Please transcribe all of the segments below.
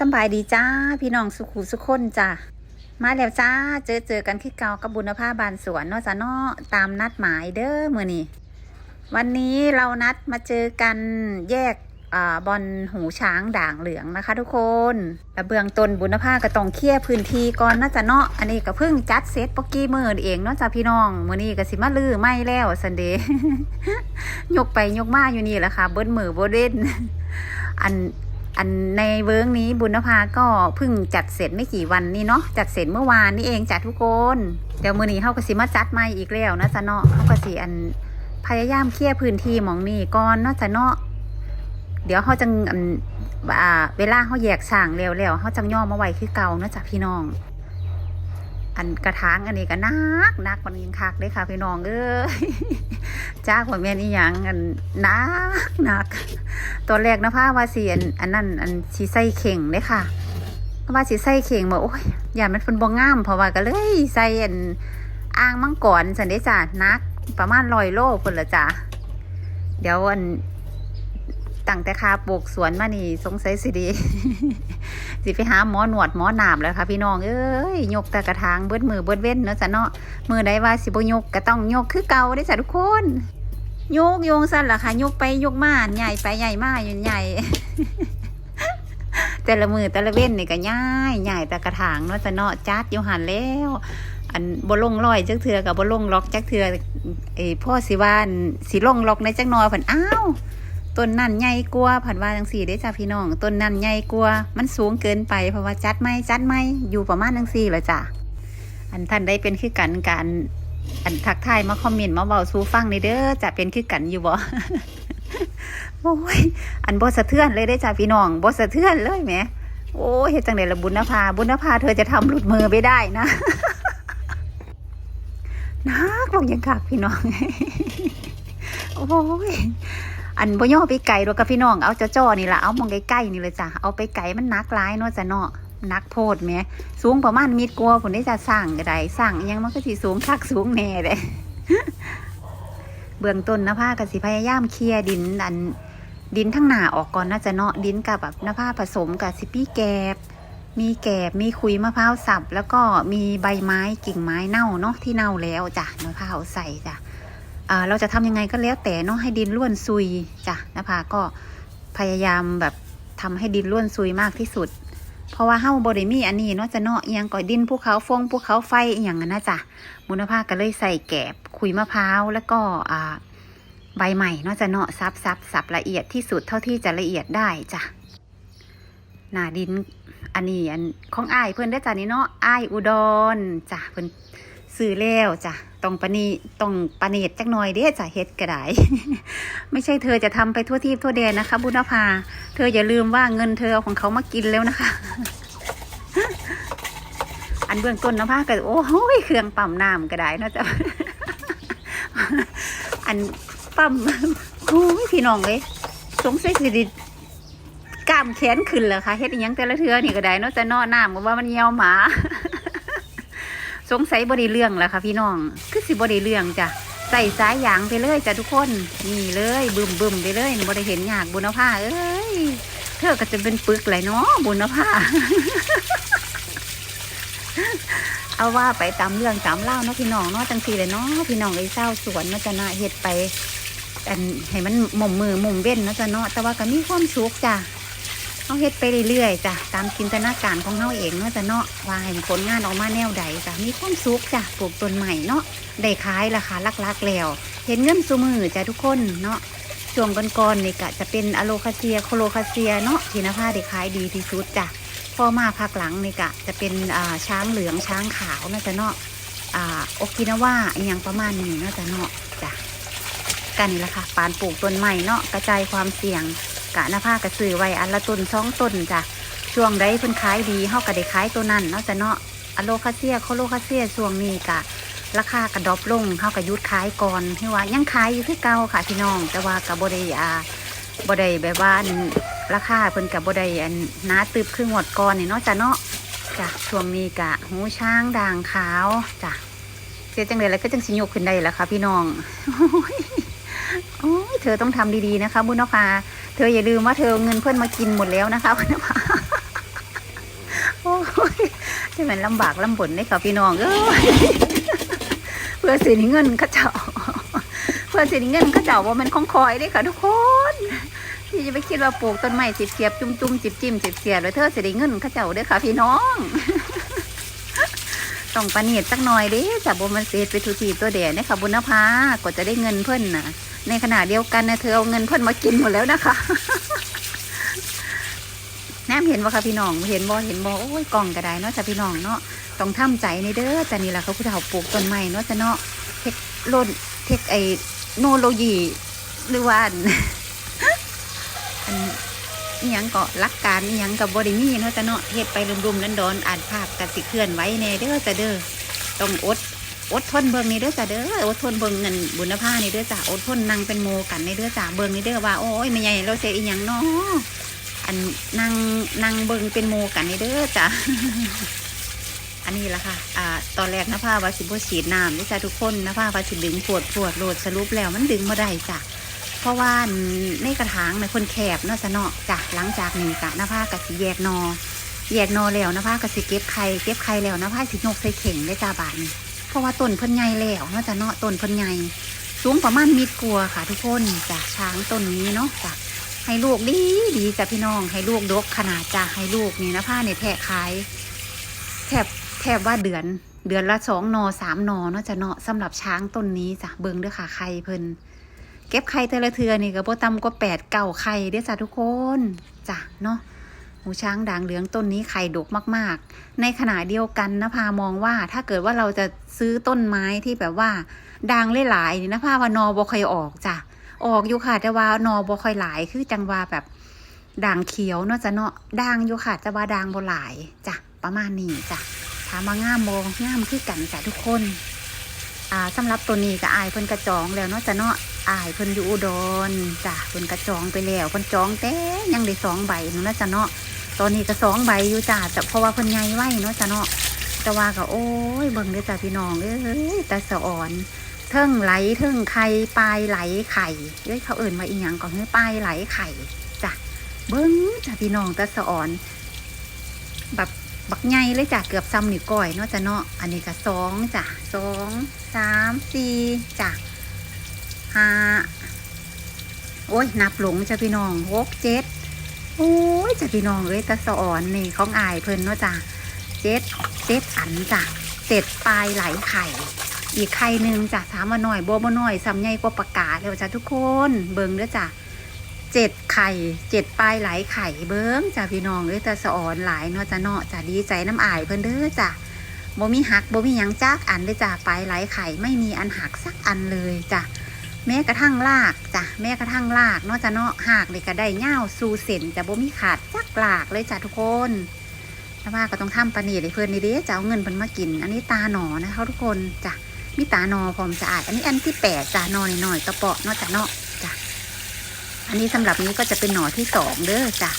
สบายดีจ้า พี่น้องสุขุสุขคนจ้ามาแล้วจ้า เจอเจอกันที่เก่ากับบุญภาบานสวนเนาะจ้าเนาะตามนัดหมายเด้อมือนี้วันนี้เรานัดมาเจอกันแยกอ่าบอลหูช้างด่างเหลืองนะคะ ทุกคนและเบื้องต้นบุญภาก็ต้องเคลียร์พื้นที่ก่อนนะจ้าเนาะ อันนี้ก็เพิ่งจัดเซตปกกี้มือเองเนาะจ้าพี่น้องมือนี้ก็สิมาลือไม่แล้วสันเดย์ยกไปยกมาอยู่นี่แหละค่ะ เบิ้ลมือโบเด่นอัน อันในเวิร์กนี้บุญภาก็เพิ่งจัดเสร็จไม่กี่วันนี่เนาะจัดเสร็จเมื่อวานนี่เองจัดทุกคนเดี๋ยวมือนี้เขาก็สิมาจัดใหม่อีกแล้วนะจ๊ะเนาะเขาก็สิอันพยายามเคลียร์พื้นที่หมองนี่ก่อนเนาะจ๊ะเนาะเดี๋ยวเขาจะอันอ่าเวลาเขาแยกสร้างแล้วแล้วเขาจะย่อมาไว้คือเก่าเนาะจ๊ะพี่น้อง อันกระถางอันนี้ก็นักนักมันยิงคักเลยค่ะพี่น้องเอ้ยจ้ากว่าแม่นอีหยังอันนักนักตอนแรกนะพ่าว่าสีอันอันนั้นอันสีใส่เข่งเลยค่ะพระว่าสีใส่เข่งบอกโอ้ยอย่ามันเป็นบองงามเพราะว่าก็เลยใส่อันอ่างมังกรสันเดจ้านักประมาณลอยโลคนละจ้าเดี๋ยวอัน ตั้งแต่คาปลูกสวนมานี่สงสัยสิดี สิไปหาหมอหนวดหมอหนามแล้วค่ะพี่น้องเอ้ยยกแต่กระถางเบิดมือเบิดเว้นเนาะจ้ะเนาะมือใดว่าสิบยกก็ต้องยกคือเก่าได้อจ้ะทุกคนยกโยงสั้นล่ะค่ะยกไปยกมาใหญ่ไปใหญ่มาอยู่ใหญ่ แต่ละมือแต่ละเว้นนี่ก็ง่ายใหญ่แต่กระถางเนาะจะเนาะจัดอยู่หันแล้วอันบลงลอยจักเถือกับบลงล็อกจักเถือไอ้พ่อสิวานสิลงล็อกในจักนอยผันอ้าว ต้นนั่นใหญ่กลัวาผันว่าจังสี่ได้จ้าพี่น้องต้นนั่นใหญ่กลัวามันสูงเกินไปเพราะว่าจัดไม่จัดไม่อยู่ประมาณจังสี่เหรอจ้ะอันท่านได้เป็นคือกันการอันทักทายมาคอมเมนต์มาเบาสู้ฟังในเด้อจะเป็นคือกันอยู่บ่โอ้ยอันบสะเทือนเลยได้จ้าพี่น้องบสะเทือนเลยแหมโอ้ยเฮ็ดจังได๋ละบุญนภาบุญนภาเธอจะทำหลุดมือไปได้นะนักลงยังคักพี่น้อง โอ้ย อันบ่ย่อไปไกลดอกกับพี่น้องเอาจ้อๆนี่ละเอามองใกล้ๆนี่เลยจ้ะเอาไปไกลมันนักหลายเนาะจ้ะเนาะนักโพดแหมสูงประมาณมิดกลัวผุนได้จะสร้างก็ได้สร้างยังมันก็สิสูงคักสูงแน่เด้เบื้องต้นนะผ้าก็สิพยายามเคลียดินอันดินทั้งหนาออกก่อนน่าจะเนาะดินกับแบบน้าผ้าผสมกับสิปี้แกบ มีแกบมีขุยมะพร้าวสับ แล้วก็มีใบไม้กิ่งไม้เน่าเนาะที่เน่าแล้วจ้ะมะพร้าวใส่จ้ะ เราจะทำยังไงก็แล้วแต่เนาะให้ดินล้วนซุยจ้ะนภาก็พยายามแบบทำให้ดินล้วนซุยมากที่สุด เพราะว่าเฮ้าบริมีอันนี้เนาะจะเนาะอิหยังก่อยดินภูเขาฟงภูเขาไฟอย่างนั้นนะจ้ะมุนภาก็เลยใส่แกบขุยมะพร้าวแล้วก็อ่าใบใหม่เนาะจะเนาะซับซับซับละเอียดที่สุดเท่าที่จะละเอียดได้จ้ะหน้าดินอันนี้อันของอ้ายเพื่อนได้จ้ะนี่เนาะอ้ายอุดรจ้ะเพื่อน ซื้อแล้วจ้ะต้องปณีต้องปนตจักหน่อยเด้จ้ะเฮ็ดก็ได้ไม่ใช่เธอจะทำไปทั่วทีทั่วแดนนะคะ บุญภา เธออย่าลืมว่าเงินเธอเอาของเขามากินแล้วนะคะ อันเบื้องต้นนะพ่าก็โอ้โหเครื่องปั๊มน้ำก็ได้นาะจ้ะอันปั๊มโอ้ยพี่น้องเลยสงสัยสิดิกล้ามแขนขึ้นเหรอคะเฮ็ดอหยังแต่ละเทือนี่ก็ได้นาะจะนอน้ำก็ว่ามันเหี่ยวหมา สงสัยบริเรื่องแหละค่ะพี่น้อง คือสิบริเรื่องจ้ะใส่สายยางไปเลยจ้ะทุกคนนี่เลยบึมบึมๆไปเลยบริเห็นยากบุญภาเอ้ยเธอก็จะเป็นปึกเลยเนาะบุญภาเอาว่าไปตามเรื่องตามเล่าวเนาะพี่น้องเนาะจังสีเลยเนาะพี่น้องไอ้เศร้าสวนเนาะจะนาเฮ็ดไปอันให้มันหม่มมือหม่มเว้นเนาะจ้ะเนาะแต่ว่าก็มีความสุขจ้ะ เอาเฮ็ดไปเรื่อยๆจ้ะตามจินตนาการของเฮาเองเนาะจ้ะเนาะว่าให้ผลงานออกมาแนวใดจ้ะมีความสุขจ้ะปลูกต้นใหม่เนาะได้ขายราคาลักๆแล้ว เห็นเงินซุมือจ้ะทุกคนเนาะช่วงก่อนๆนี่ก็จะเป็นอะโลคาเซียโคโลคาเซียเนาะที่นภาได้ขายดีที่สุดจ้ะพอมาภาคหลังนี่กะจะเป็นช้างเหลืองช้างขาวน่าจะเนาะโอกินาว่าอย่างประมาณนี้น่าจะเนาะจ้ะกันนี่แหละค่ะปานปลูกต้นใหม่เนาะกระจายความเสี่ยง กะหน้าผ้ากระสือไว้อันละต้นสองต้นจ้ะช่วงใดเพิ่นขายดีเฮาก็ได้ขายตัวนั้นเนาะจะเนาะอะโลคาเซียโคโลคาเซียช่วงนี้กะราคากระดอปลงเฮาก็หยุดขายก่อนที่ว่ายังขายอยู่คือเก่าค่ะพี่น้อง แต่ว่าก็บ่ได้อ่าบ่ได้แบบว่าราคาเพิ่นกับบไดอันหนาตึบครึ่งหมดก่อนนี่เนาะจ้ะเนาะจ้ะช่วงนี้กะหูช้างด่างขาวจ้ะเสียจังเลยแล้วก็จังสิยกขึ้นได้แล้วค่ะพี่น้องโอ้ยเธอต้องทำดีๆนะคะบุญนภา เธออย่าลืมว่าเธอเงินเพื่อนมากินหมดแล้วนะคะบุญนภาที่มันลำบากลำบนได้ค่ะพี่น้องเอ้ยเพื่อสิได้เงินเขาเจ้าเพื่อสิได้เงินเขาเจ้าว่ามันของคอยได้ค่ะทุกคนพี่จะไปคิดว่าปลูกต้นไม้สิบเสียบจุ่มจุ่มจิบจิ้มจิบเสียบแล้วเธอสิได้เงินเขาเจ้าเด้อค่ะพี่น้อง ต้องประณีตสักหน่อยเด้จะบ่มันเสียไปทุกทีตัวเดียนี่ค่ะบุญนภากว่าจะได้เงินเพิ่นนะในขณะเดียวกันนะเธอเอาเงินเพิ่นมากินหมดแล้วนะคะแนมเห็นบ่าคะพี่น้องเห็นบ่เห็นบ่โอ้ยกล่องก็ได้เนาะจ้ะพี่น้องเนาะต้องทำใจในเด้อจ้ะนี่แหละเขาผู้เฒ่าปลูกต้นไม้เนาะจ้ะเนาะเทคโลดเทคไอโนโลยีหรือว่าอัน อันอิหยังก็รักการอิหยังกับบริมีเนาะจ้ะเนาะเฮ็ดไปรุมๆดอนๆอ่านภาพกันสิเคลื่อนไหวแน่เด้อจ้ะเด้อต้องอดอดทนเบิ่งนี่เด้อจ้ะเด้ออดทนเบิ่งเงินบุญภานี่เด้อจ้ะอดทนนั่งเป็นโมกันในเด้อจ้ะเบิ่งนี่เด้อว่าโอ้ยไม่ใหญ่เราเสียอีหยังเนาะอันนั่งนั่งเบิ่งเป็นโมกันในเด้อจ้ะอันนี้ละค่ะอ่าตอนแรกนะพ่าวาสิบ่ฉีดน้ำเด้อจ้ะทุกคนนะพ่าวาสิดึงปวดปวดโหลดสรุปแล้วมันดึงบ่ได้จ้ะ เพราะว่าในกระถางในคนแคบเนาะจ้ะเนาะจ้ะหลังจากนี้กะนะพ่ากะสิแยกนอแยกนอแล้วนะพ่ากะสิเก็บไข่เก็บไข่แล้วนะพ่าสิยกใส่เข่งได้จ้าบานี้เพราะว่าต้นเพิ่นใหญ่แล้วเนาะจ้ะเนาะต้นเพิ่นใหญ่สูงประมาณมิดกลัวค่ะทุกคนจ้ะช้างต้นนี้เนาะจ้ะให้ลูกดีดีจ้ะพี่น้องให้ลูกดกขนาดจ้ะให้ลูกนี่นะผ้าเนี่ยแทะขายแทบแทบว่าเดือนเดือนละสองนอสามนอเนาะจ้ะเนาะสำหรับช้างต้นนี้จ้ะเบิงเด้อค่ะไข่เพิ่น เก็บไข่แต่ละเทือนี่ก็บ่ต่ำกว่าแปดเก้าไข่เด้อจ้ะทุกคนจ้ะเนาะหูช้างด่างเหลืองต้นนี้ไข่ดกมาก ๆ ในขณะเดียวกันนะพามองว่าถ้าเกิดว่าเราจะซื้อต้นไม้ที่แบบว่าด่างหลายๆนี่นะพาว่านอบ่ค่อยออกจ้ะออกอยู่ค่ะแต่ว่านอบ่ค่อยหลายคือจังว่าแบบด่างเขียวเนาะจ้ะเนาะด่างอยู่ค่ะแต่ว่าด่างบ่หลายจ้ะประมาณนี้จ้ะถามมาง่ามบ่งามคือกันจ้ะทุกคน อ่าสำหรับตัวนี้ก็อายเพิ่นกระจองแล้วเนาะจ้ะเนาะ อายเพิ่นอยู่อุดรจ้ะเพิ่นกระจองไปแล้วเพิ่นจองแต่ยังได้สองใบเนาะจ้ะเนาะตอนนี้ก็สองใบอยู่จ้าแต่เพราะว่าเพิ่นใหญ่ไว้เนาะจ้ะเนาะแต่ว่าก็โอ้ยเบิ่งเด้อจ้าพี่น้องเอ้ยแต่สะอ่อนเทิงไหลเทิงไข่ปลายไหลไข่เอ้ยเขาเอิ่นว่าอีหยังก่อนเฮ้ยปลายไหลไข่จ้ะเบิ่งจ้าพี่น้องแต่สะอ่อน แบบบักใหญ่เลยจ้ะเกือบซ้ำนิ้วก้อยเนาะจ้ะเนาะอันนี้ก็สองจ้ะสองสามสี่จ้ะ ห้าโอ้ยนับหลงจ้ะพี่น้องหกเจ็ดโอ้ยจ้ะพี่น้องเอ้ยตะสะอ่อนนี่ของอายเพิ่นเนาะจ้ะเจ็ดเจ็ดอันจ้ะเจ็ดปลายไหลไข่ อีกไข่หนึ่งจ้ะถามมาหน่อยบ่บ่หน่อยซ้ำใหญ่กว่าปากกาแล้วจ้ะทุกคนเบิ่งเด้อจ้ะเจ็ดไข่เจ็ดปลายไหลไข่เบิ่งจ้ะพี่น้องเอ้ยตะสะอ่อนหลายเนาะจ้ะเนาะจ้ะดีใจน้ำอายเพิ่นเด้อจ้ะบ่มีหักบ่มีหยังจักอันเลยจ้ะปลายไหลไข่ไม่มีอันหักสักอันเลยจ้ะ แม้กระทั่งลากจ้ะแม้กระทั่งลากเนาะจ้ะเนาะหากเลยก็ได้เง่าวสู่เส้นจะบ่มีขาดจักหลากเลยจ้ะทุกคนแต่ว่าก็ต้องทำปานนีเลยเพื่อนนี่เด้จะเอาเงินเพิ่นมากิน อันนี้ตาหนอนะคะทุกคนจ้ะมีตาหนอพร้อมสะอาดอันนี้อันที่แปดจ้ะหนอหน่อยๆกระเปาะเนาะจ้ะเนาะจ้ะอันนี้สำหรับนี้ก็จะเป็นหนอที่สองเด้อจ้ะ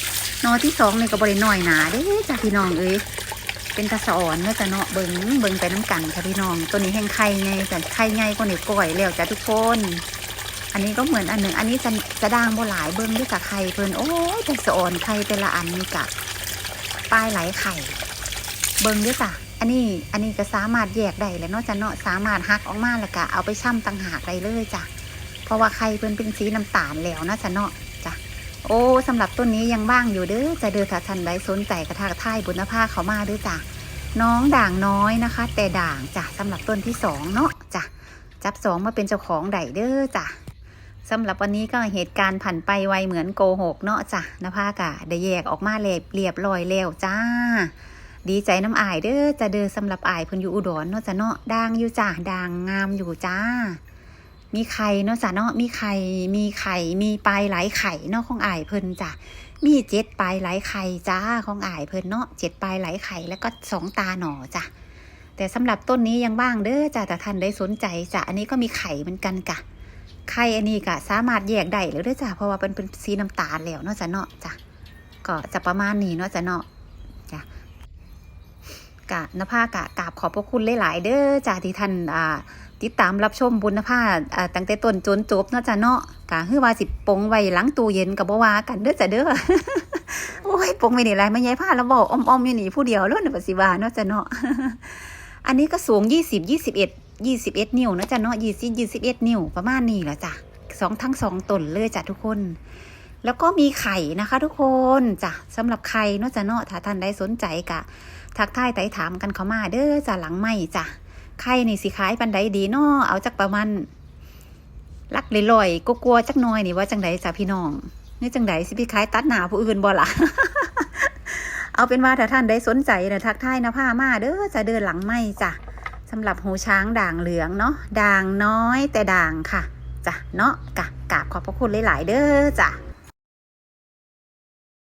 หนอที่สองนี่ก็บริหน่อยหนาเด้จ้ะพี่น้องเอ้ยเป็นตะสอนเนาะจ้ะเนาะเบิงเบิงไปน้ำกันค่ะพี่น้องตัวนี้แห้งไข่ไงแต่ไข่ไงก็เหนียวก่อยแล้วจ้ะทุกคน อันนี้ก็เหมือนอันหนึ่งอันนี้จะจะด่างโบหลายเบิ้งด้วยกับไข่เพิ่นโอ้ยแต่สะอ่อนไข่แต่ละอันนี่กะปลายไหลไข่ เบิ้งด้วยจ้ะอันนี้อันนี้ก็สามารถแยกได้แล้วเนาะจ้ะเนาะสามารถหักออกมาแล้วก็เอาไปช่ำต่างหากได้เลยจ้ะเพราะว่าไข่เพิ่นเป็นสีน้ำตาลแล้วนะจ้ะเนาะจ้ะโอ้สำหรับต้นนี้ยังว่างอยู่เด้อจะเดือถ้าท่านใดสนใจกระทากท่ายบุญภาเขามาด้วยจ้ะน้องด่างน้อยนะคะ แต่ด่างจ้ะสำหรับต้นที่สองเนาะจ้ะจับสองมาเป็นเจ้าของไดเด้อจ้ะ สำหรับวันนี้ก็เหตุการณ์ผ่านไปไวเหมือนโกหกเนาะจ้ะนภากะได้แยกออกมาเรียบเรียบร้อยแล้วจ้า ดีใจน้ำอายเด้อจะเดินสำหรับอายเพิ่นอยู่อุดรเนาะจ้ะเนาะด่างอยู่จ้าด่างงามอยู่จ้า มีไข่เนาะจ้ะเนาะมีไข่มีไข่มีปลายหลายไข่เนาะของอายเพิ่นจ้ะมีเจ็ดปลายหลายไข่จ้าของอายเพิ่นเนาะเจ็ดปลายหลายไข่แล้วก็สองตาหน่อจ้ะแต่สำหรับต้นนี้ยังบ้างเด้อจ้ะแต่ท่านได้สนใจจ้ะอันนี้ก็มีไข่เหมือนกันกะ ไข่อันนี้ก็สามารถแยกได้แล้วด้วยจ้ะเพราะว่าเป็นเป็นสีน้ำตาลแล้วเนาะจ้ะเนาะจ้ะก็จะประมาณนี้เนาะจ้ะเนาะจ้ะกะนภากะกราบขอบพระคุณหลายๆเด้อจ้าที่ท่านอ่าติดตามรับชมบุญนภาอ่าตั้งแต่ต้นจนจบเนาะจ้ะเนาะกะคือว่าสิปงไว้หลังตู้เย็นกับบ่ว่ากันเด้อจ้ะเด้อโอ้ยปงไม่ได้ไรไม่ยายผ้าแล้วบอกอ้อมๆอยู่นี่ผู้เดียวแล้วน่ะสิว่าเนาะจ้ะเนาะอันนี้ก็สูงยี่สิบยี่สิบเอ็ด 20 21 21นิ้วนะจ้ะเนาะ20 21นิ้วประมาณนี้แหละจ้ะสองทั้งสองตนเลยจ้ะทุกคน แล้วก็มีไข่นะคะ ทุกคนจ้ะสำหรับไข่เนาะจ้ะเนาะถ้าท่านใดสนใจกะ ทักทายไต่ถามกันเข้ามาเด้อจ้ะหลังไม่จ้ะไข่นี่สิขายปันใดดีเนาะเอาจักประมาณลักลอยๆก็กลัวๆจักน้อยนี่ว่าจังใดจ้ะพี่น้องนี่จังใดสิพี่ขายตัดหนาผู้อื่นบ่ล่ะเอาเป็นว่าถ้าท่านได้สนใจนะทักทายนะผ้ามาเด้อจะเดินหลังไม่จ้ะำหรับหูช้างด่างเหลืองเนาะด่างน้อยแต่ด่างค่ะจ้ะเนาะกะกราบขอบพระคุณหลาย ๆ เด้อจ้ะ